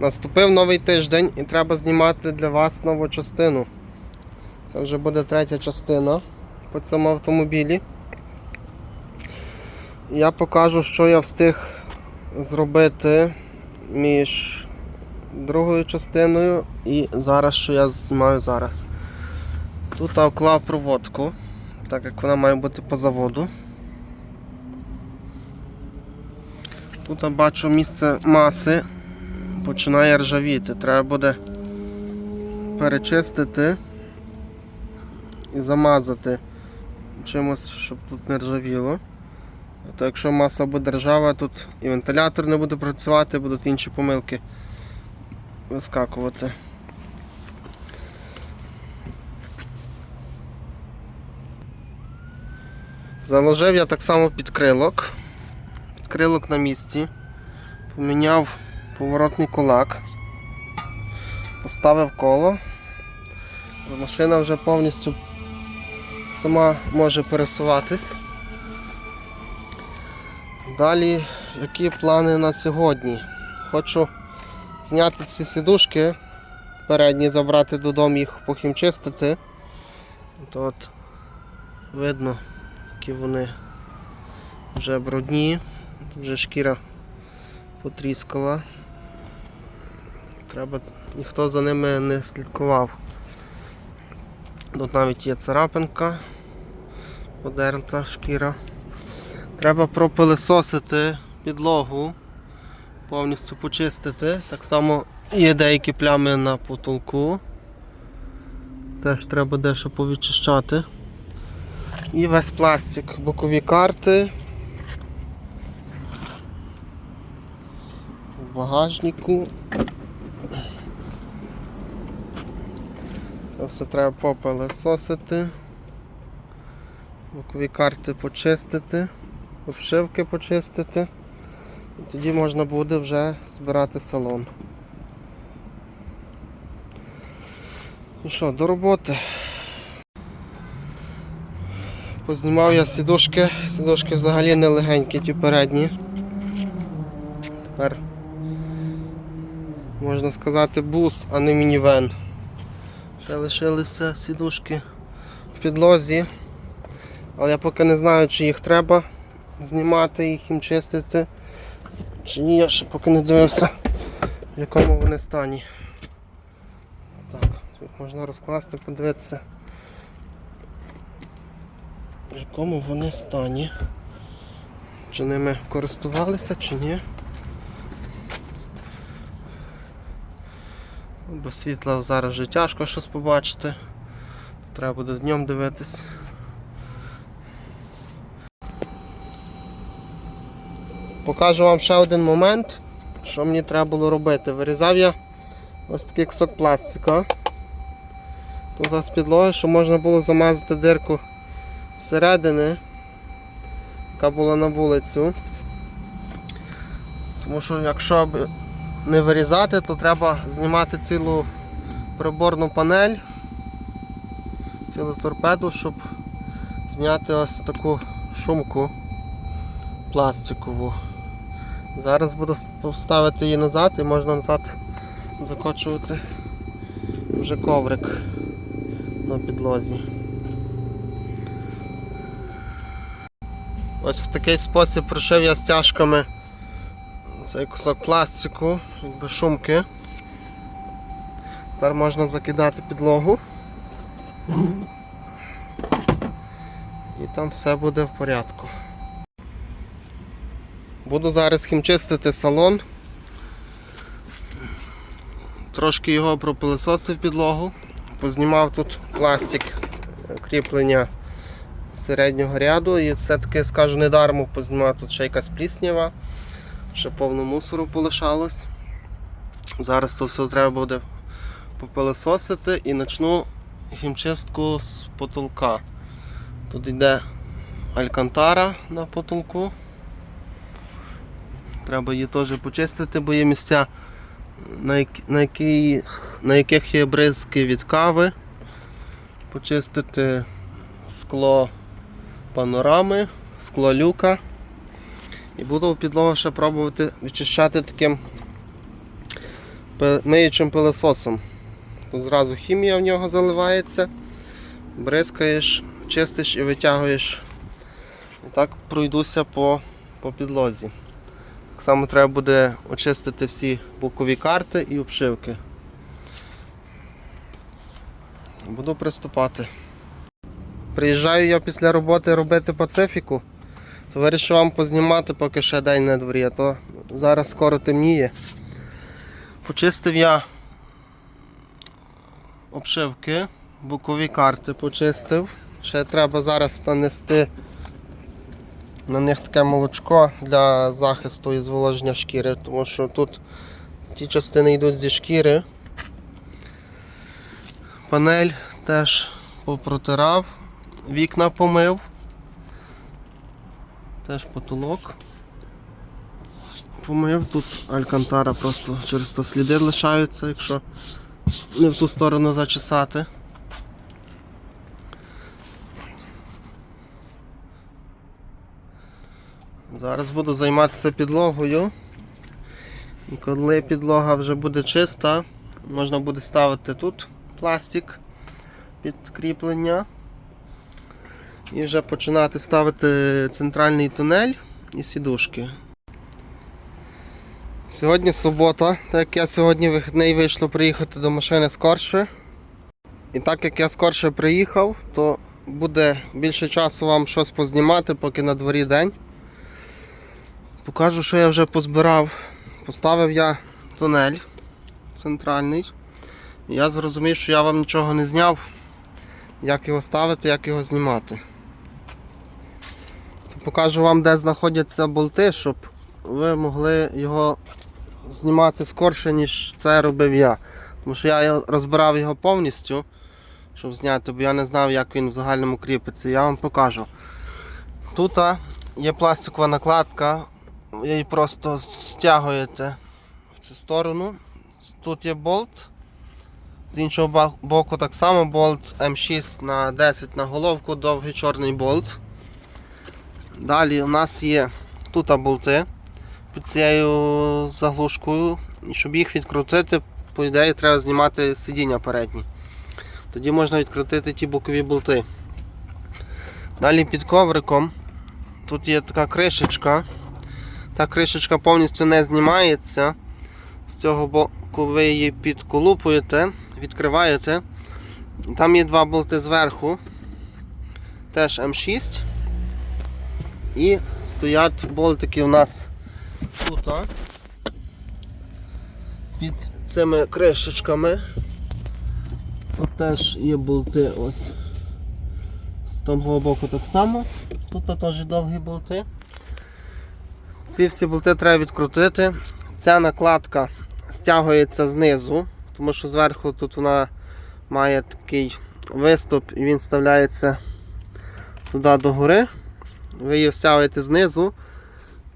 Наступив новий тиждень і треба знімати для вас нову частину. Це вже буде третя частина по цьому автомобілі. Я покажу, що я встиг зробити між другою частиною і зараз, що я знімаю зараз. Тут я вклав проводку, так як вона має бути по заводу. Тут я бачу місце маси починає ржавіти. Треба буде перечистити і замазати чимось, щоб тут не ржавіло. То якщо маса буде ржава, тут і вентилятор не буде працювати, будуть інші помилки вискакувати. Заложив я так само підкрилок. Підкрилок на місці. Поміняв поворотний кулак. Поставив коло. Машина вже повністю сама може пересуватись. Далі, які плани на сьогодні? Хочу зняти ці сідушки передні, забрати додому їх похімчистити. То видно, які вони вже брудні, вже шкіра потріскала. Треба, ніхто за ними не слідкував. Тут навіть є царапинка, подерта шкіра. Треба пропилисосити підлогу, повністю почистити. Так само є деякі плями на потолку. Теж треба дещо повідчищати. І весь пластик, бокові карти. В багажнику. Все треба попилисосити. Бокові карти почистити, обшивки почистити. І тоді можна буде вже збирати салон. І що, до роботи. Познімав я сідушки, сідушки взагалі не легенькі, ті передні. Тепер можна сказати бус, а не мінівен. Ще лишилися сідушки в підлозі. Але я поки не знаю, чи їх треба знімати, їх їм чистити. Чи ні, я ще поки не дивився, в якому вони стані. Так, тут можна розкласти, подивитися, в якому вони стані. Чи ними користувалися, чи ні. Без світла зараз вже тяжко щось побачити. Треба буде днем дивитись. Покажу вам ще один момент, що мені треба було робити. Вирізав я ось такий кусок пластика. Тут з підлоги, щоб можна було замазати дирку зсередини, яка була на вулицю. Тому що якщо б не вирізати, то треба знімати цілу приборну панель, цілу торпеду, щоб зняти ось таку шумку пластикову. Зараз буду ставити її назад і можна назад закочувати вже коврик на підлозі. Ось в такий спосіб пришив я стяжками цей кусок пластику, якби шумки. Тепер можна закидати підлогу. І там все буде в порядку. Буду зараз хімчистити салон. Трошки його пропилисосив підлогу, познімав тут пластик кріплення середнього ряду і все-таки скажу недармо познімав тут ще якась пліснява, ще повно мусору полишалось. Зараз то все треба буде попилисосити і почну хімчистку з потолка. Тут йде алькантара на потолку. Треба її теж почистити, бо є місця, на, які, на, які, на яких є бризки від кави. Почистити скло панорами, скло люка. І буду підлогу ще пробувати відчищати таким миючим пилососом. Тут зразу хімія в нього заливається, бризкаєш, чистиш і витягуєш. І так пройдуся по, по підлозі. Так само треба буде очистити всі бокові карти і обшивки. Буду приступати. Приїжджаю я після роботи робити пацифіку, вирішив вам познімати, поки ще день на дворі, а то зараз скоро темніє. Почистив я обшивки, бокові карти почистив. Ще треба зараз нанести на них таке молочко для захисту і зволоження шкіри, тому що тут ті частини йдуть зі шкіри. Панель теж попротирав, вікна помив, теж потолок. Помив, тут алькантара просто через то сліди лишаються, якщо не в ту сторону зачесати. Зараз буду займатися підлогою. І коли підлога вже буде чиста, можна буде ставити тут пластик під кріплення. І вже починати ставити центральний тунель і сідушки. Сьогодні субота, так як я сьогодні вихідний вийшло приїхати до машини скорше. І так як я скорше приїхав, то буде більше часу вам щось познімати, поки на дворі день. Покажу, що я вже позбирав. Поставив я тунель центральний. Я зрозумів, що я вам нічого не зняв, як його ставити, як його знімати. Покажу вам, де знаходяться болти, щоб ви могли його знімати скорше, ніж це робив я. Тому що я розбирав його повністю, щоб зняти, бо я не знав, як він в загальному кріпиться. Я вам покажу. Тут є пластикова накладка, ви її просто стягуєте в цю сторону. Тут є болт. З іншого боку так само болт М6 на 10 на головку, довгий чорний болт. Далі у нас є тут болти під цією заглушкою. І щоб їх відкрутити, по ідеї треба знімати сидіння передні. Тоді можна відкрутити ті бокові болти. Далі під ковриком тут є така кришечка. Та кришечка повністю не знімається. З цього боку ви її підколупуєте, відкриваєте. Там є два болти зверху, теж М6. І стоять болтики у нас тут. Під цими кришечками. Тут теж є болти ось. З того боку так само. Тут теж довгі болти. Ці всі болти треба відкрутити. Ця накладка стягується знизу, тому що зверху тут вона має такий виступ і він вставляється туди догори. Ви її стягуєте знизу,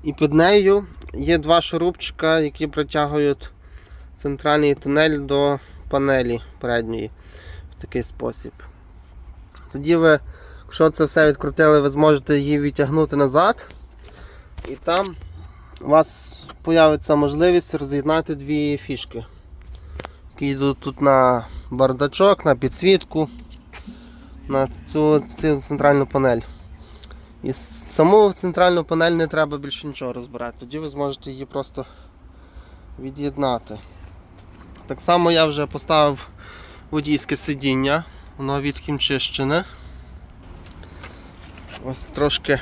і під нею є два шурупчика, які притягують центральний тунель до панелі передньої в такий спосіб. Тоді ви, якщо це все відкрутили, ви зможете її відтягнути назад. І там у вас з'явиться можливість роз'єднати дві фішки, які йдуть тут на бардачок, на підсвітку, на цю, цю центральну панель. І саму центральну панель не треба більше нічого розбирати, тоді ви зможете її просто від'єднати. Так само я вже поставив водійське сидіння, воно відхімчищене. Ось трошки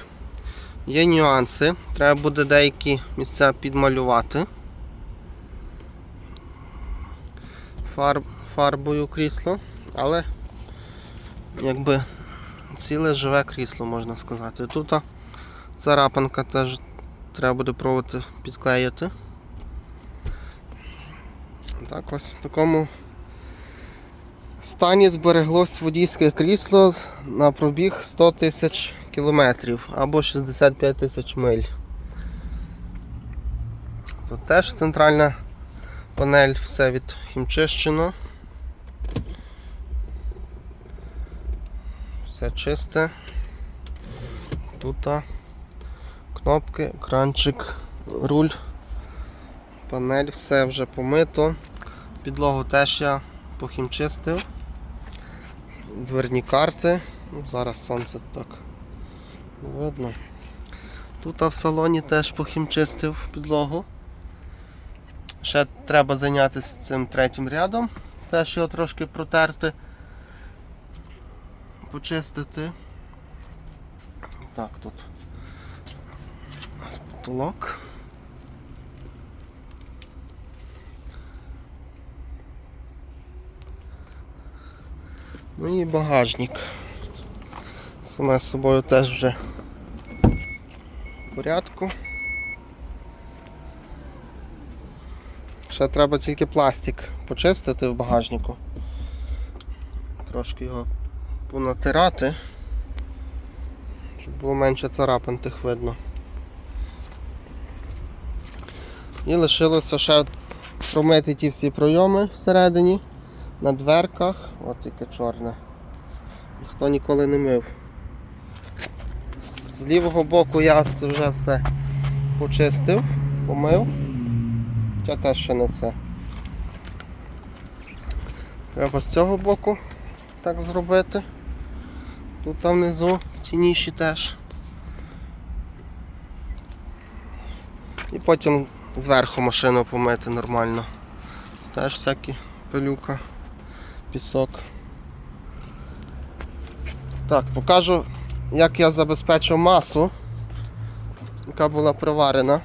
Є нюанси, треба буде деякі місця підмалювати. Фарб, фарбою крісло, але якби ціле живе крісло, можна сказати. Тут царапинка теж треба буде пробувати підклеїти. Так, ось в такому стані збереглось водійське крісло на пробіг 100 тисяч кілометрів або 65 тисяч миль. Тут теж центральна панель, все відхімчищено. Все чисте. Тут кнопки, екранчик, руль, панель, все вже помито. Підлогу теж я похімчистив. Дверні карти. Ну, зараз сонце так не видно. Тут в салоні теж похімчистив підлогу. Ще треба зайнятися цим третім рядом. Теж його трошки протерти, почистити. Так, тут у нас потолок. Ну і багажник. Саме з собою теж вже в порядку. Ще треба тільки пластик почистити в багажнику. Трошки його понатирати, щоб було менше царапин тих видно. І лишилося ще промити ті всі пройоми всередині, на дверках, от таке чорне. Ніхто ніколи не мив. З лівого боку я це вже все почистив, помив. Хоча теж ще не це. Треба з цього боку так зробити. Тут там внизу ті ніші теж. І потім зверху машину помити нормально. Теж всякі пилюка, пісок. Так, покажу, як я забезпечив масу, яка була приварена.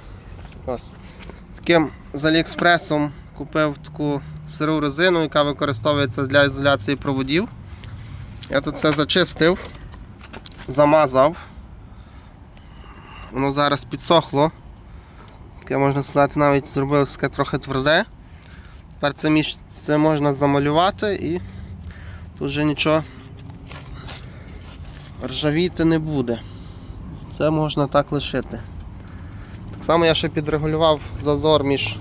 Таким з Аліекспресом купив таку сиру резину, яка використовується для ізоляції проводів. Я тут все зачистив, замазав. Воно зараз підсохло. Таке можна сказати, навіть зробилося таке трохи тверде. Тепер це місце можна замалювати і тут вже нічого ржавіти не буде. Це можна так лишити. Так само я ще підрегулював зазор між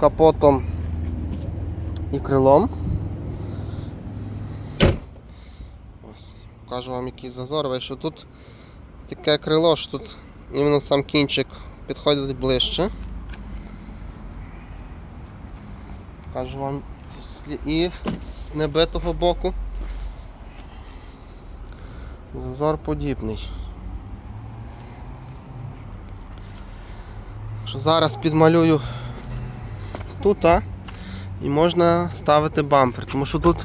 капотом і крилом. Ось, покажу вам який зазор вийшов. Тут таке крило, що тут іменно сам кінчик підходить ближче. Покажу вам і з небитого боку. Зазор подібний. Що зараз підмалюю тут а, і можна ставити бампер, тому що тут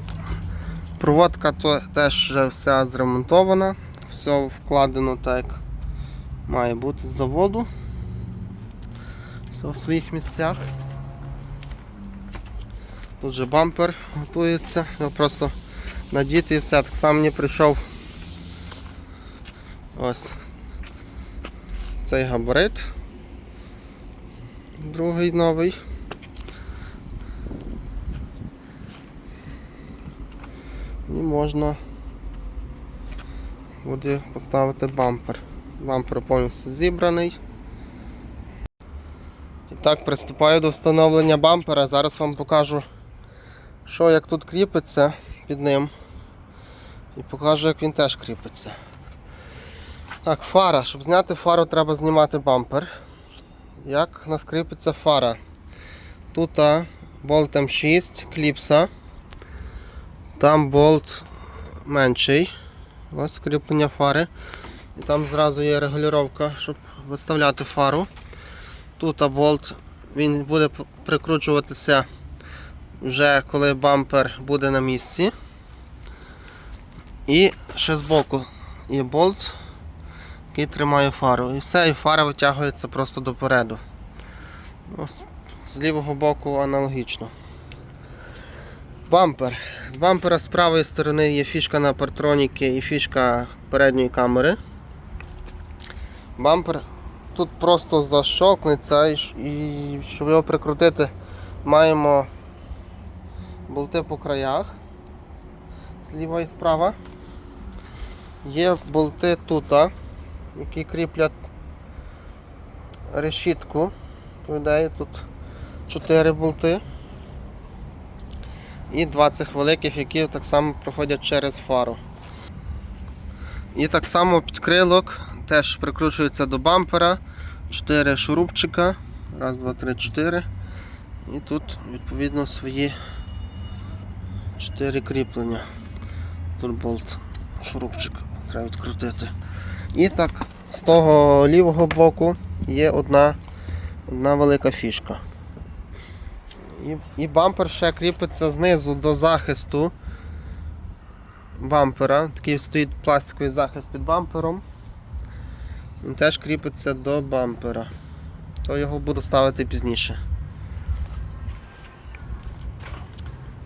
проводка теж вже вся зремонтована, все вкладено так, як має бути з заводу. Все в своїх місцях. Тут же бампер готується, його просто надіти і все. Так само мені прийшов ось цей габарит. Другий новий. І можна буде поставити бампер. Бампер повністю зібраний. І так, приступаю до встановлення бампера. Зараз вам покажу, що як тут кріпиться під ним. І покажу, як він теж кріпиться. Так, фара. Щоб зняти фару, треба знімати бампер. Як у нас кріпиться фара? Тут а, болт М6, кліпса. Там болт менший. Ось кріплення фари. І там зразу є регулювання, щоб виставляти фару. Тут болт він буде прикручуватися вже коли бампер буде на місці. І ще збоку є болт, який тримає фару. І все, і фара витягується просто допереду. Ось з лівого боку аналогічно. Бампер. З бампера з правої сторони є фішка на партроніки і фішка передньої камери. Бампер тут просто защолкнеться і, щоб його прикрутити, маємо болти по краях зліва і справа. Є болти тут, які кріплять решітку. По тут 4 болти. І 20 великих, які так само проходять через фару. І так само підкрилок теж прикручується до бампера. 4 шурупчика. Раз, два, три, чотири. І тут відповідно свої 4 кріплення. Турболт, шурупчик треба відкрутити. І так, з того лівого боку є одна, одна велика фішка. І, і бампер ще кріпиться знизу до захисту бампера. Такий стоїть пластиковий захист під бампером. Він теж кріпиться до бампера. То його буду ставити пізніше.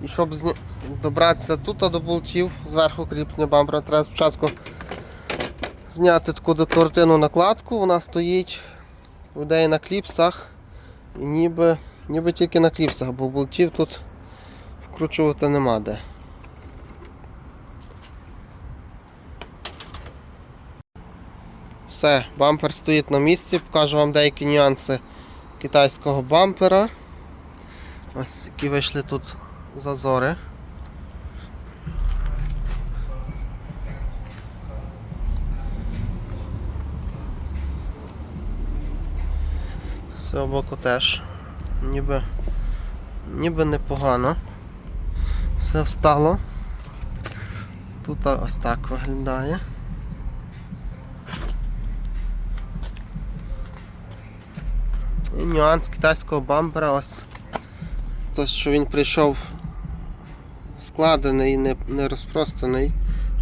І щоб зня... добратися тут до болтів, зверху кріплення бампера, треба спочатку зняти таку декоративну накладку, вона стоїть у неї на кліпсах. І ніби, ніби тільки на кліпсах, бо болтів тут вкручувати нема де. Все, бампер стоїть на місці, покажу вам деякі нюанси китайського бампера. Ось які вийшли тут зазори. З цього боку теж ніби, ніби непогано. Все встало. Тут ось так виглядає. І нюанс китайського бампера ось то, що він прийшов складений, не, не розпростаний,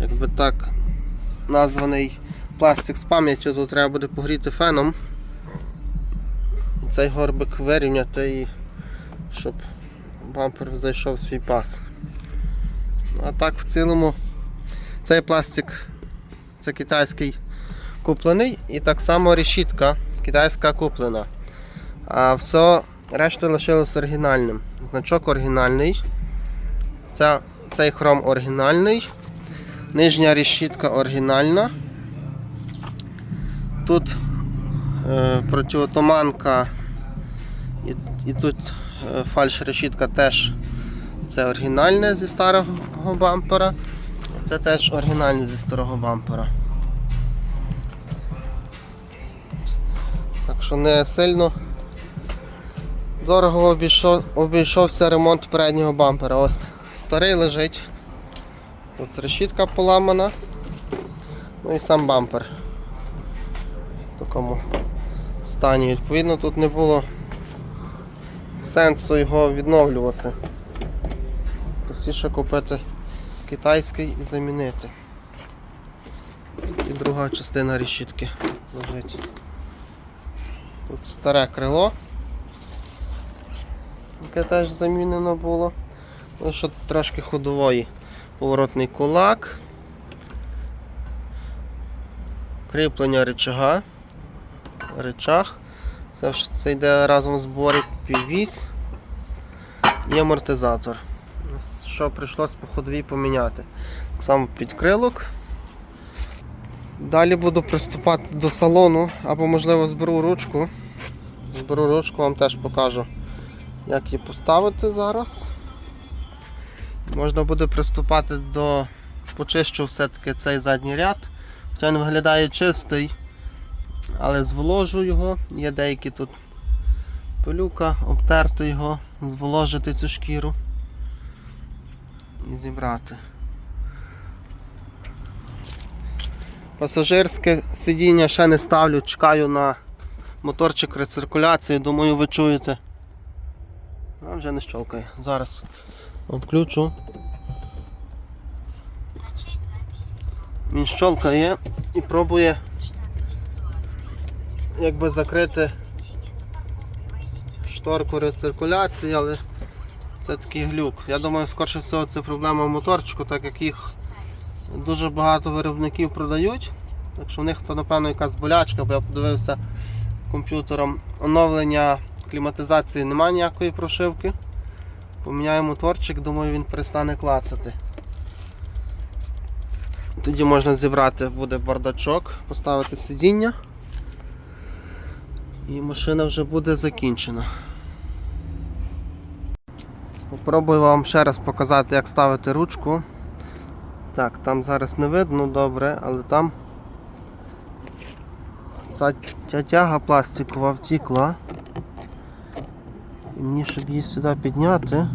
якби так названий пластик з пам'яттю, то треба буде погріти феном. Цей горбик вирівняти, і щоб бампер зайшов в свій пас. А так в цілому цей пластик це китайський куплений і так само решітка китайська куплена. А все решта лишилось оригінальним. Значок оригінальний. Ця, цей хром оригінальний. Нижня решітка оригінальна. Тут е, протиотуманка і, і тут е, фальш решітка теж це оригінальне зі старого бампера. Це теж оригінальне зі старого бампера. Так що не сильно дорого обійшов, обійшовся ремонт переднього бампера. Ось старий лежить. Тут решітка поламана. Ну і сам бампер в такому стані. Відповідно, тут не було сенсу його відновлювати. Простіше купити китайський і замінити. І друга частина решітки лежить. Тут старе крило, яке теж замінено було. Ну, що трошки ходової. Поворотний кулак. Кріплення речага. Речах. Це, це йде разом в зборі піввісь і амортизатор. Що прийшлось по ходовій поміняти. Так само підкрилок. Далі буду приступати до салону або можливо зберу ручку. Зберу ручку, вам теж покажу, як її поставити зараз. Можна буде приступати до почищу все-таки цей задній ряд. Хоча він виглядає чистий, але зволожу його. Є деякі тут пилюка, обтерти його, зволожити цю шкіру і зібрати. Пасажирське сидіння ще не ставлю, чекаю на моторчик рециркуляції, думаю, ви чуєте. А вже не щелкає. Зараз відключу. Він щелкає і пробує якби закрити шторку рециркуляції, але це такий глюк. Я думаю, скорше всього це проблема моторчику, так як їх дуже багато виробників продають. Так що в них то напевно якась болячка, бо я подивився комп'ютером оновлення кліматизації немає ніякої прошивки. Поміняю моторчик, думаю, він перестане клацати. Тоді можна зібрати буде бардачок, поставити сидіння. І машина вже буде закінчена. Попробую вам ще раз показати, як ставити ручку. Так, там зараз не видно добре, але там ця тяга пластикова втікла. І мені, щоб її сюди підняти.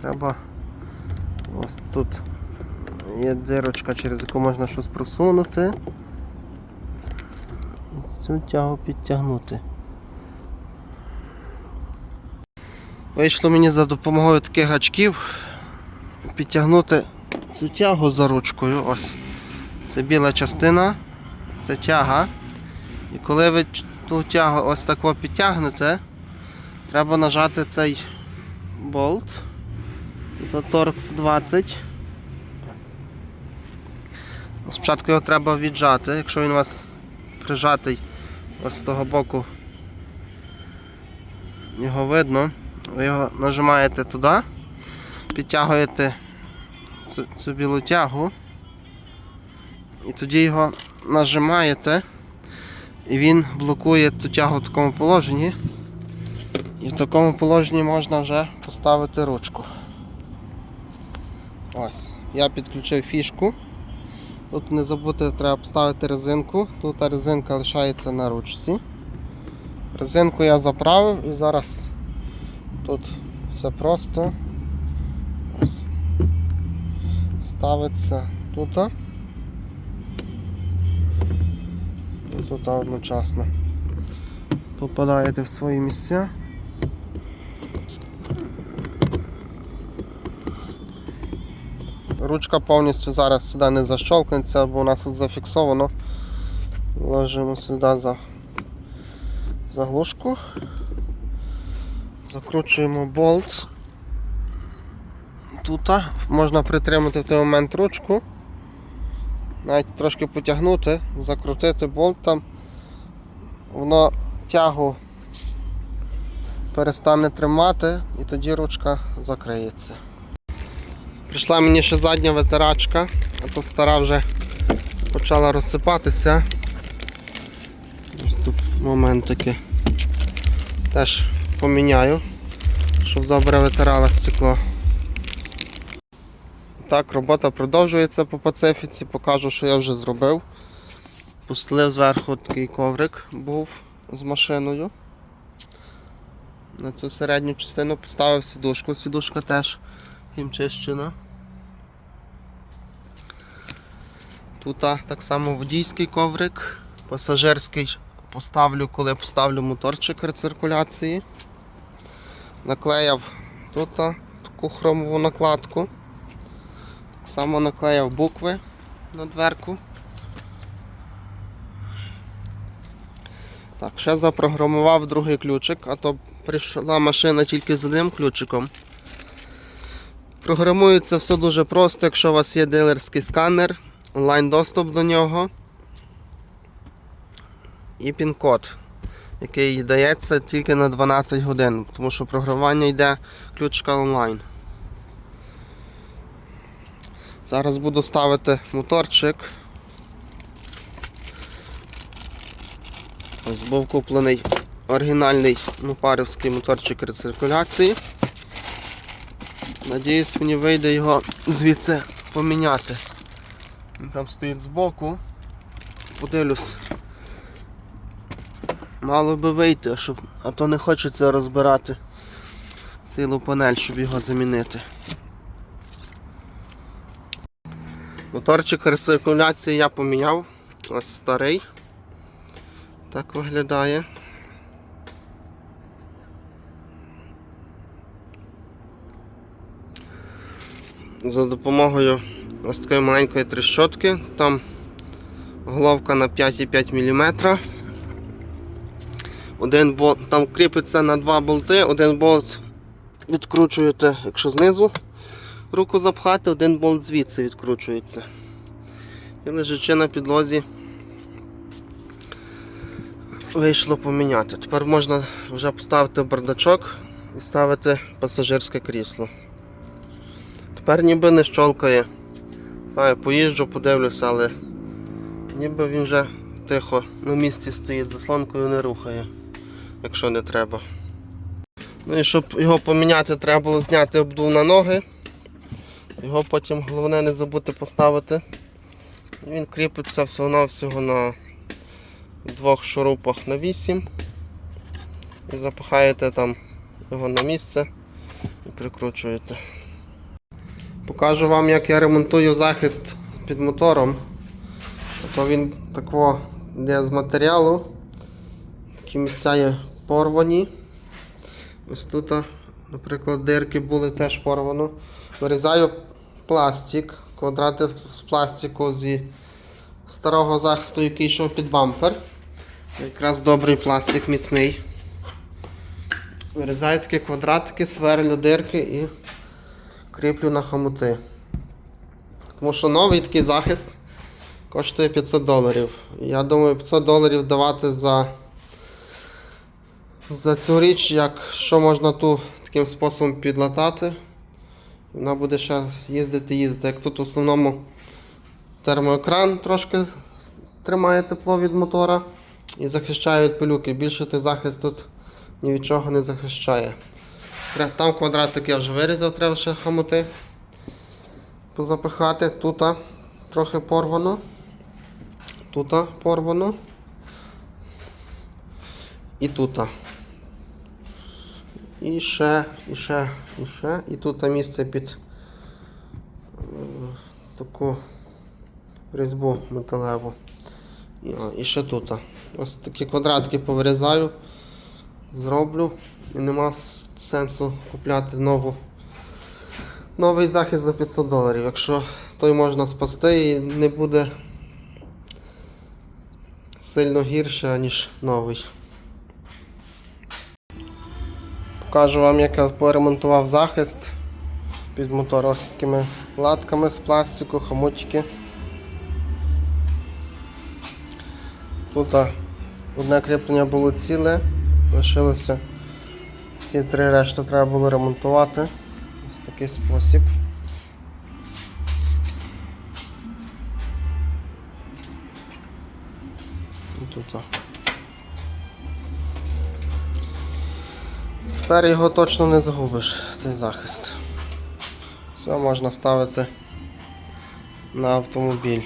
Треба ось тут є дирочка, через яку можна щось просунути. Цю тягу підтягнути. Вийшло мені за допомогою таких гачків підтягнути цю тягу за ручкою. Ось. Це біла частина, це тяга. І коли ви ту тягу ось так підтягнете, треба нажати цей болт. Тут торкс 20. Спочатку його треба віджати, якщо він у вас прижатий ось з того боку, його видно. Ви його нажимаєте туди, підтягуєте цю, цю білу тягу. І тоді його нажимаєте, і він блокує ту тягу в такому положенні. І в такому положенні можна вже поставити ручку. Ось, я підключив фішку. Тут не забути, треба поставити резинку. Тут резинка лишається на ручці. Резинку я заправив і зараз тут все просто Ось. ставиться тут. І тут одночасно. Попадаєте в свої місця. Ручка повністю зараз сюди не защолкнеться, бо у нас тут зафіксовано. Ложимо сюди за заглушку. Закручуємо болт. Тут можна притримати в той момент ручку, навіть трошки потягнути, закрутити болтом, воно тягу перестане тримати і тоді ручка закриється. Прийшла мені ще задня витирачка, а то стара вже почала розсипатися. Ось тут момент такий. Теж поміняю, щоб добре витирала стекло. Так, робота продовжується по пацифіці, покажу, що я вже зробив. Пустив зверху такий коврик був з машиною. На цю середню частину поставив сідушку, сідушка теж хімчищена. Тут так само водійський коврик, пасажирський поставлю, коли поставлю моторчик рециркуляції. Наклеяв тут таку хромову накладку. Так само наклеяв букви на дверку. Так, ще запрограмував другий ключик, а то прийшла машина тільки з одним ключиком. Програмується все дуже просто, якщо у вас є дилерський сканер, онлайн доступ до нього і пін-код, який дається тільки на 12 годин, тому що програмування йде ключка онлайн. Зараз буду ставити моторчик. Ось був куплений оригінальний нупарівський моторчик рециркуляції. Надіюсь, мені вийде його звідси поміняти. Він там стоїть збоку. Подивлюсь. Мало би вийти, щоб... а то не хочеться розбирати цілу панель, щоб його замінити. Моторчик рециркуляції я поміняв. Ось старий. Так виглядає. За допомогою ось такої маленької трещотки. Там головка на 5,5 мм. Один болт, там кріпиться на два болти, один болт відкручуєте, якщо знизу руку запхати, один болт звідси відкручується. І лежачи на підлозі вийшло поміняти. Тепер можна вже поставити бардачок і ставити пасажирське крісло. Тепер ніби не щолкає. Знаю, поїжджу, подивлюся, але ніби він вже тихо на місці стоїть, заслонкою не рухає, якщо не треба. Ну і щоб його поміняти, треба було зняти обдув на ноги. Його потім головне не забути поставити. Він кріпиться всього-навсього на двох шурупах на 8 і запихаєте там його на місце і прикручуєте. Покажу вам, як я ремонтую захист під мотором. То він такого йде з матеріалу. Такі місця є порвані. Ось тут, наприклад, дирки були теж порвано. Вирізаю пластик, квадрати з пластику зі старого захисту, який йшов під бампер. Якраз добрий пластик міцний. Вирізаю такі квадратики, сверлю дирки і кріплю на хомути. Тому що новий такий захист коштує 500 доларів. Я думаю, 500 доларів давати за, за цю річ, як що можна ту таким способом підлатати. Вона буде ще їздити, їздити. Як тут в основному термоекран трошки тримає тепло від мотора і захищає від пилюки. Більше той захист тут ні від чого не захищає. Там квадратик я вже вирізав, треба ще хамоти позапихати. Тут трохи порвано. Тут порвано. І тут. І ще, і ще, і ще. І тут місце під е, таку різьбу металеву. І, ще тут. Ось такі квадратики повирізаю, зроблю. І нема сенсу купляти нову, новий захист за 500 доларів. Якщо той можна спасти і не буде сильно гірше, ніж новий. Покажу вам, як я поремонтував захист під мотор ось такими латками з пластику, хомутики. Тут одне кріплення було ціле, лишилося всі три решти треба було ремонтувати. Ось такий спосіб. Тепер його точно не загубиш, цей захист. Все можна ставити на автомобіль.